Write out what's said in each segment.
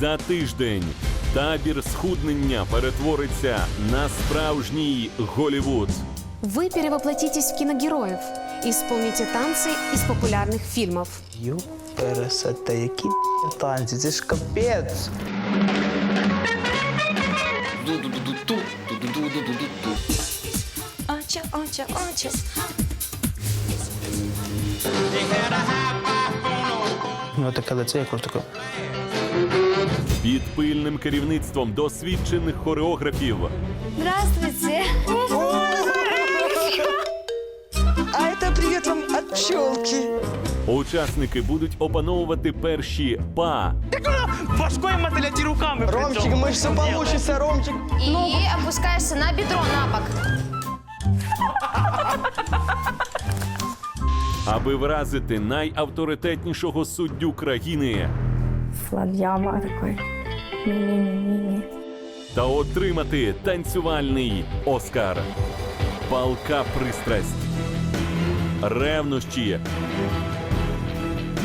За тиждень табір схуднення перетвориться на справжній Голівуд. Вы перевоплотитесь в киногероев и исполните танцы из популярных фильмов. Ю, пересете, які б**, танці, це ж капець. Ду-ду-ду-ду-ду, ду-ду-ду-ду-ду-ду. Ача, ача, ача. У нього таке лице, як просто таке. Під пильним керівництвом досвідчених хореографів Здравствуйте. А это привет вам от пчелки. учасники будуть опановувати перші па, Важкої мотиляті руками. при Ромчик, цьому. мы все получится, Ромчик. И опускаешься на бедро на бок. аби вразити найавторитетнішого суддю країни Слав'яма такой. Не-не-не-не-не. та отримати танцювальний Оскар. Палка пристрасть. Ревнощі.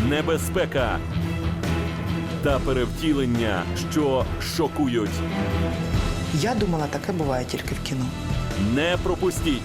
Небезпека. Та перевтілення, що шокують. Я думала, таке буває тільки в кіно. Не пропустіть